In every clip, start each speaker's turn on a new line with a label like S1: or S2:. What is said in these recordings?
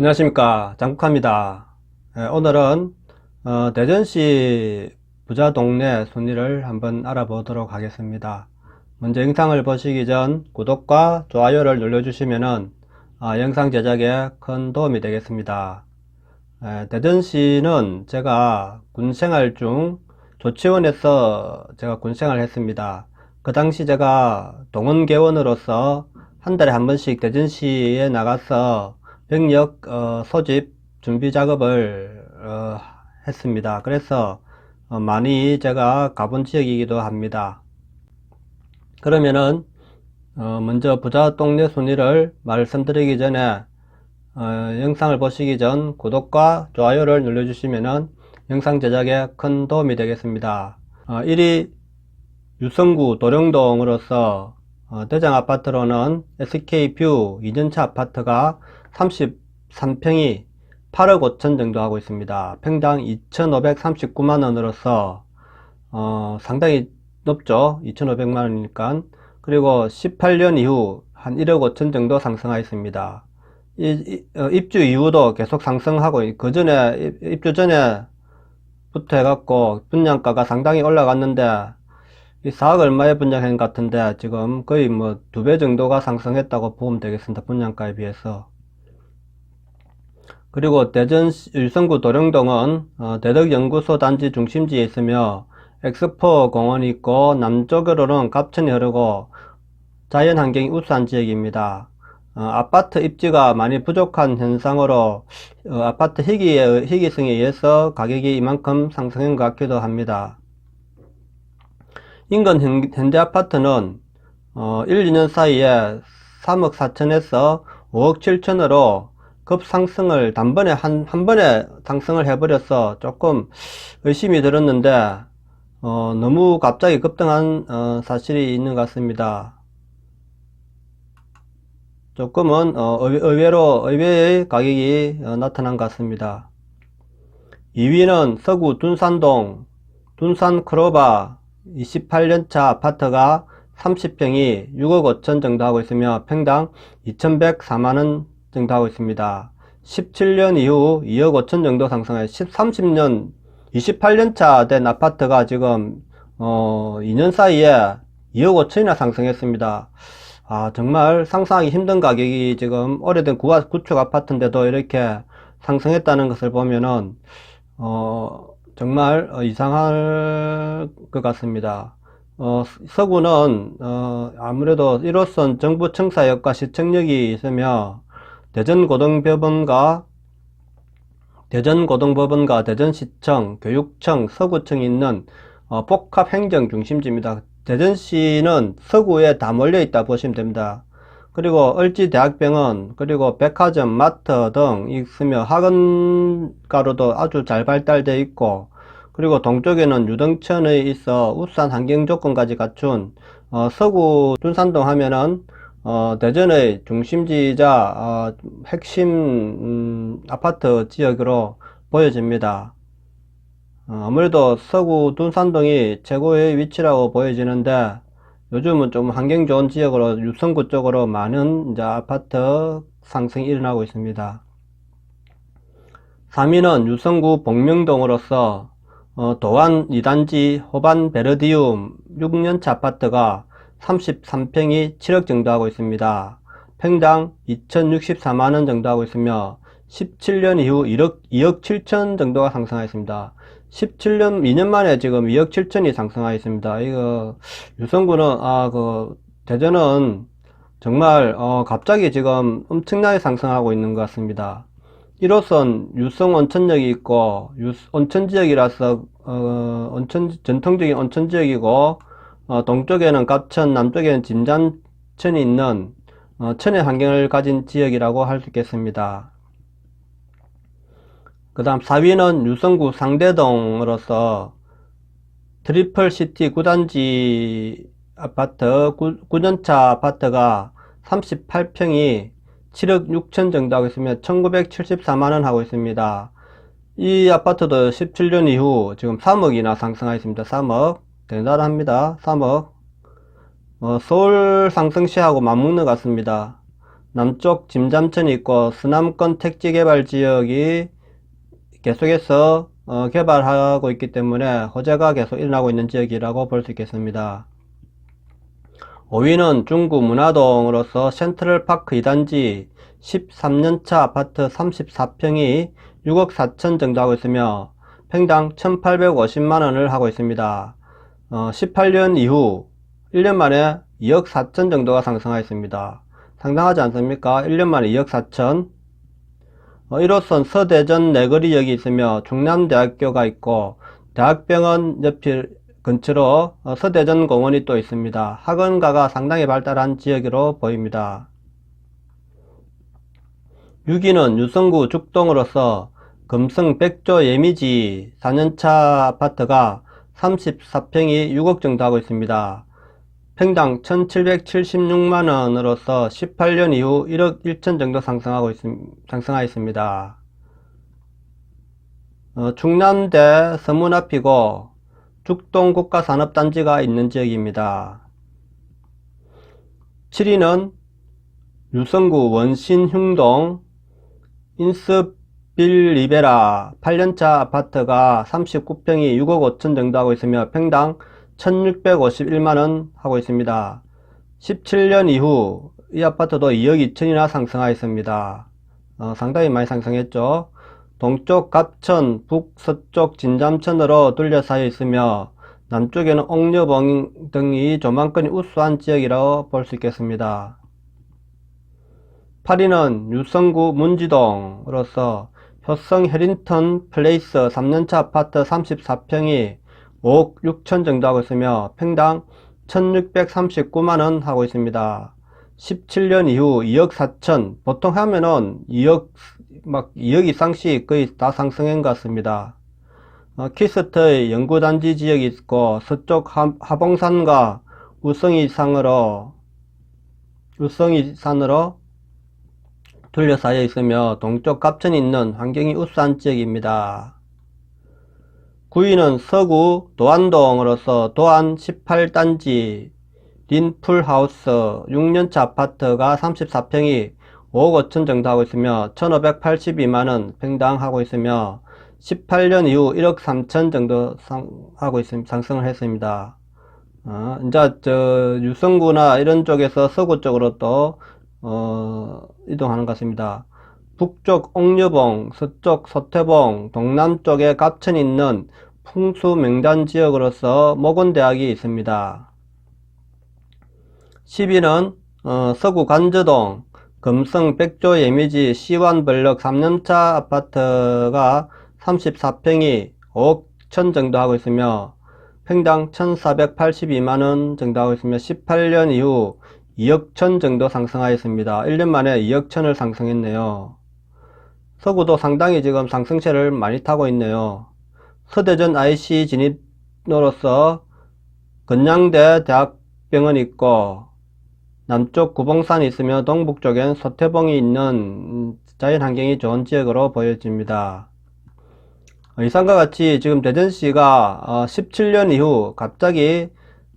S1: 안녕하십니까. 장국합니다. 예, 오늘은 어, 대전시 부자 동네 순위를 한번 알아보도록 하겠습니다. 먼저 영상을 보시기 전 구독과 좋아요를 눌러주시면 영상 제작에 큰 도움이 되겠습니다. 예, 대전시는 제가 군생활 중 조치원에서 제가 군생활을 했습니다. 그 당시 제가 동원개원으로서 한 달에 한 번씩 대전시에 나가서 병력 어, 소집 준비 작업을 어, 했습니다. 그래서 어, 많이 제가 가본 지역이기도 합니다. 그러면은 어, 먼저 부자 동네 순위를 말씀드리기 전에 어, 영상을 보시기 전 구독과 좋아요를 눌러주시면 영상 제작에 큰 도움이 되겠습니다. 1위 유성구 도령동으로서 어, 대장 아파트로는 SK뷰 2년차 아파트가 33평이 8억 5천 정도 하고 있습니다. 평당 2,539만원으로서 어, 상당히 높죠. 2,500만원이니까. 그리고 18년 이후 한 1억 5천 정도 상승하였습니다. 이, 이, 어, 입주 이후도 계속 상승하고 그 전에 입주 전에부터 해갖고 분양가가 상당히 올라갔는데 이 4억 얼마에 분양한 것 같은데 지금 거의 뭐 두 배 정도가 상승했다고 보면 되겠습니다. 분양가에 비해서. 그리고 대전 일성구 도령동은 어, 대덕연구소 단지 중심지에 있으며 엑스포 공원이 있고 남쪽으로는 갑천이 흐르고 자연환경이 우수한 지역입니다. 어, 아파트 입지가 많이 부족한 현상으로 어, 아파트 희귀의, 희귀성에 의해서 가격이 이만큼 상승한 것 같기도 합니다. 인근 현대 아파트는 어, 1, 2년 사이에 3억 4천에서 5억 7천으로 급상승을 단번에 한, 한 번에 상승을 해버려서 조금 의심이 들었는데 어, 너무 갑자기 급등한 어, 사실이 있는 것 같습니다. 조금은 어, 의외로 의외의 가격이 어, 나타난 것 같습니다. 2위는 서구 둔산동 둔산 크로바 28년차 아파트가 30평이 6억 5천 정도 하고 있으며 평당 2104만원 정도 하고 있습니다. 17년 이후 2억 5천 정도 상승해 30년 28년 차 된 아파트가 지금 어 2년 사이에 2억 5천이나 상승했습니다. 아 정말 상상하기 힘든 가격이 지금 오래된 구축 아파트인데도 이렇게 상승했다는 것을 보면은 어 정말 어, 이상할 것 같습니다. 어, 서구는 어, 아무래도 1호선 정부 청사역과 시청역이 있으며 대전고등법원과 대전고등법원과 대전시청, 교육청, 서구청이 있는 어, 복합행정 중심지입니다. 대전시는 서구에 다 몰려 있다 보시면 됩니다. 그리고 을지대학병원, 그리고 백화점, 마트 등 있으며 학원가로도 아주 잘 발달되어 있고 그리고 동쪽에는 유등천에 있어 우수한 환경 조건까지 갖춘 어, 서구 둔산동 하면은 어, 대전의 중심지이자 어, 핵심 음, 아파트 지역으로 보여집니다. 어, 아무래도 서구 둔산동이 최고의 위치라고 보여지는데 요즘은 좀 환경 좋은 지역으로 유성구 쪽으로 많은 이제 아파트 상승이 일어나고 있습니다. 3위는 유성구 복명동으로서 어, 도안 2단지 호반 베르디움 6년차 아파트가 33평이 7억 정도 하고 있습니다. 평당 2064만원 정도 하고 있으며 17년 이후 1억, 2억 7천 정도가 상승하였습니다. 17년, 2년 만에 지금 2억 7천이 상승하였습니다. 이거, 유성구는, 아, 그, 대전은 정말, 어, 갑자기 지금 엄청나게 상승하고 있는 것 같습니다. 1호선 유성 온천역이 있고, 유, 온천 지역이라서, 어, 온천, 전통적인 온천 지역이고, 어, 동쪽에는 갑천, 남쪽에는 진잔천이 있는 어, 천의 환경을 가진 지역이라고 할 수 있겠습니다. 그 다음 4위는 유성구 상대동으로서 트리플 시티 구단지 아파트, 구, 9년차 아파트가 38평이 7억 6천 정도 하고 있으며 1974만원 하고 있습니다. 이 아파트도 17년 이후 지금 3억이나 상승하였습니다. 3억. 대단합니다. 3억. 어, 서울 상승시하고 맞먹는 것 같습니다. 남쪽 짐잠천이 있고 서남권 택지 개발 지역이 계속해서 어, 개발하고 있기 때문에 호재가 계속 일어나고 있는 지역이라고 볼 수 있겠습니다. 5위는 중구 문화동으로서 센트럴파크 2단지 13년차 아파트 34평이 6억 4천 정도 하고 있으며 평당 1850만원을 하고 있습니다. 어, 18년 이후 1년 만에 2억 4천 정도가 상승하였습니다. 상당하지 않습니까? 1년 만에 2억 4천. 어, 1호선 서대전 내거리역이 있으며 중남대학교가 있고 대학병원 옆일 근처로 어, 서대전 공원이 또 있습니다. 학원가가 상당히 발달한 지역으로 보입니다. 6위는 유성구 죽동으로서 금성 백조 예미지 4년차 아파트가 34평이 6억 정도 하고 있습니다. 평당 1776만원으로서 18년 이후 1억 1천 정도 상승하고 있, 상승하였습니다. 어, 충남대 서문 앞이고 죽동 국가산업단지가 있는 지역입니다. 7위는 유성구 원신흉동 인스 빌 리베라 8년차 아파트가 39평이 6억 5천 정도 하고 있으며 평당 1651만원 하고 있습니다. 17년 이후 이 아파트도 2억 2천이나 상승하였습니다. 어, 상당히 많이 상승했죠. 동쪽 갑천, 북서쪽 진잠천으로 둘러싸여 있으며 남쪽에는 옥녀봉 등이 조만간이 우수한 지역이라고 볼 수 있겠습니다. 8위는 유성구 문지동으로서 효성 해린턴 플레이스 3년차 아파트 34평이 5억 6천 정도 하고 있으며 평당 1639만원 하고 있습니다. 17년 이후 2억 4천 보통 하면은 2억 막 2억 이상씩 거의 다 상승한 것 같습니다. 어, 키스트의 연구단지 지역이 있고 서쪽 하, 하봉산과 우성이 산으로 우성이 산으로 둘러싸여 있으며 동쪽 갑천이 있는 환경이 우수한 지역입니다. 9위는 서구 도안동으로서 도안 18단지 린풀하우스 6년차 아파트가 34평이 5억 5천 정도 하고 있으며 1582만원 평당 하고 있으며 18년 이후 1억 3천 정도 상, 하고 있습니다. 상승을 했습니다. 어, 이제 저 유성구나 이런 쪽에서 서구 쪽으로 또 어, 이동하는 것 같습니다. 북쪽 옥녀봉, 서쪽 서태봉, 동남쪽에 갑천이 있는 풍수 명단 지역으로서 모건대학이 있습니다. 10위는 어, 서구 관저동, 금성 백조 예미지 시완블럭 3년차 아파트가 34평이 5억 천 정도 하고 있으며 평당 1482만원 정도 하고 있으며 18년 이후 2억 천 정도 상승하였습니다. 1년 만에 2억 천을 상승했네요. 서구도 상당히 지금 상승세를 많이 타고 있네요. 서대전 IC 진입로로서 건양대 대학병원이 있고 남쪽 구봉산이 있으며 동북쪽엔 서태봉이 있는 자연환경이 좋은 지역으로 보여집니다. 이상과 같이 지금 대전시가 17년 이후 갑자기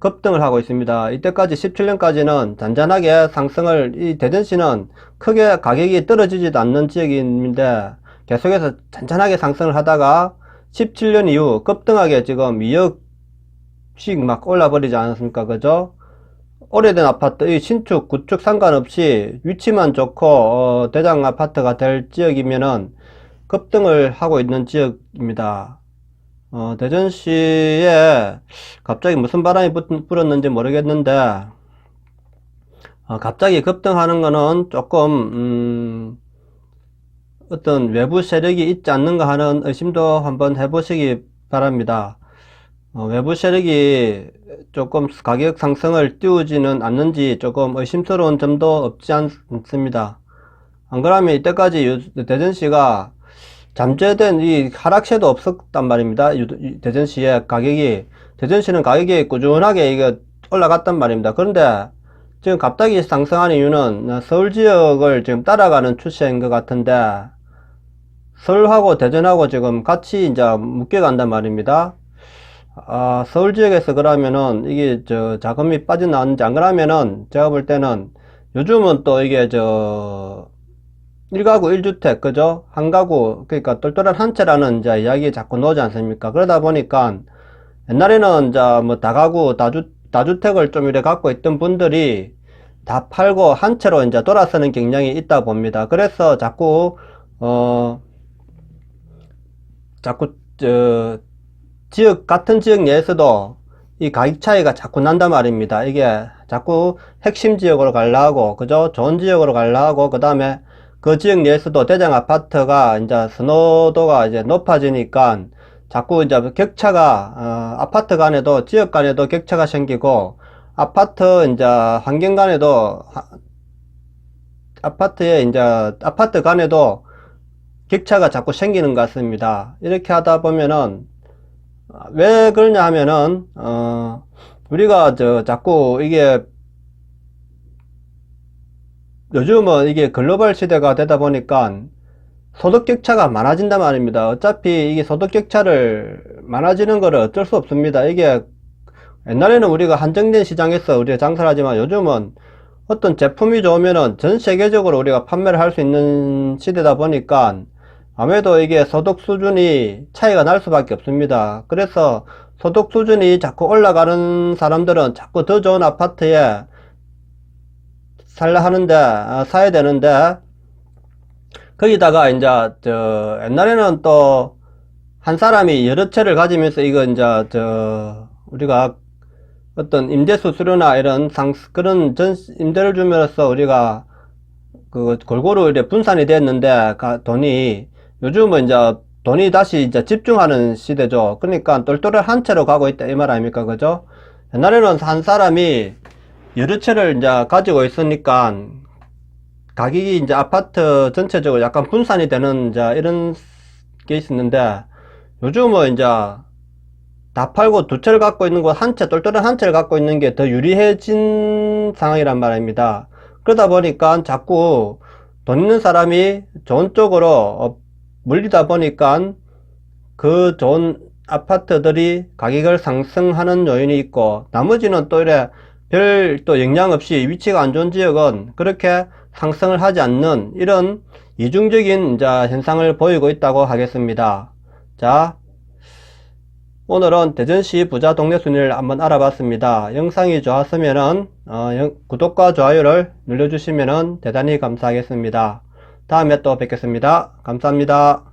S1: 급등을 하고 있습니다. 이때까지 17년까지는 잔잔하게 상승을 이 대전시는 크게 가격이 떨어지지도 않는 지역인데 계속해서 잔잔하게 상승을 하다가 17년 이후 급등하게 지금 2억씩 막 올라버리지 않았습니까? 그죠? 오래된 아파트, 이 신축, 구축 상관없이 위치만 좋고 어, 대장 아파트가 될 지역이면은 급등을 하고 있는 지역입니다. 어, 대전시에 갑자기 무슨 바람이 불었는지 모르겠는데 어, 갑자기 급등하는 거는 조금 음, 어떤 외부 세력이 있지 않는가 하는 의심도 한번 해보시기 바랍니다. 어, 외부 세력이 조금 가격 상승을 띄우지는 않는지 조금 의심스러운 점도 없지 않습니다. 안 그러면 이때까지 대전시가 잠재된 이 하락세도 없었단 말입니다. 대전시의 가격이 대전시는 가격이 꾸준하게 이게 올라갔단 말입니다. 그런데 지금 갑자기 상승한 이유는 서울 지역을 지금 따라가는 추세인 것 같은데 서울하고 대전하고 지금 같이 이제 묶여간단 말입니다. 아, 서울 지역에서 그러면은 이게 저 자금이 빠져나왔는지 안 그러면은 제가 볼 때는 요즘은 또 이게 저 1가구 1주택 그죠? 한 가구 그러니까 똘똘한 한 채라는 이제 이야기 자꾸 나오지 않습니까? 그러다 보니까 옛날에는 이제 뭐 다가구 다주 다주택을 좀 이래 갖고 있던 분들이 다 팔고 한 채로 이제 돌아서는 경향이 있다 봅니다. 그래서 자꾸 어 자꾸 저 지역 같은 지역 내에서도 이 가격 차이가 자꾸 난단 말입니다. 이게 자꾸 핵심 지역으로 가려고 그죠? 좋은 지역으로 가려고 그 다음에 그 지역 내에서도 대장 아파트가 이제 선호도가 이제 높아지니까 자꾸 이제 격차가 어, 아파트 간에도 지역 간에도 격차가 생기고 아파트 이제 환경 간에도 하- 아파트에 이제 아파트 간에도 격차가 자꾸 생기는 것 같습니다. 이렇게 하다 보면은 왜 그러냐 하면은 어 우리가 저 자꾸 이게 요즘은 이게 글로벌 시대가 되다 보니까 소득 격차가 많아진단 말입니다. 어차피 이게 소득 격차를 많아지는 거를 어쩔 수 없습니다. 이게 옛날에는 우리가 한정된 시장에서 우리가 장사를 하지만 요즘은 어떤 제품이 좋으면은 전 세계적으로 우리가 판매를 할 수 있는 시대다 보니까 아무래도 이게 소득 수준이 차이가 날 수밖에 없습니다. 그래서 소득 수준이 자꾸 올라가는 사람들은 자꾸 더 좋은 아파트에 살라 하는데, 아, 사야 되는데, 거기다가 이제, 저, 옛날에는 또, 한 사람이 여러 채를 가지면서 이거 이제, 저, 우리가 어떤 임대 수 수료나 이런 상, 그런 전, 임대를 줌으로써 우리가 그 골고루 이제 분산이 됐는데, 가- 돈이, 요즘은 이제 돈이 다시 이제 집중하는 시대죠. 그러니까 똘똘한 한 채로 가고 있다 이 말 아닙니까? 그죠? 옛날에는 한 사람이 여러 채를 이제 가지고 있으니까 가격이 이제 아파트 전체적으로 약간 분산이 되는 이제 이런 게 있었는데 요즘은 이제 다 팔고 두 채를 갖고 있는 곳 한 채, 똘똘한 한 채를 갖고 있는 게 더 유리해진 상황이란 말입니다. 그러다 보니까 자꾸 돈 있는 사람이 좋은 쪽으로 어, 물리다 보니까 그 좋은 아파트들이 가격을 상승하는 요인이 있고 나머지는 또 이래 별 또 영향 없이 위치가 안 좋은 지역은 그렇게 상승을 하지 않는 이런 이중적인 이제 현상을 보이고 있다고 하겠습니다. 자, 오늘은 대전시 부자 동네 순위를 한번 알아봤습니다. 영상이 좋았으면은 어, 영- 구독과 좋아요를 눌러주시면은 대단히 감사하겠습니다. 다음에 또 뵙겠습니다. 감사합니다.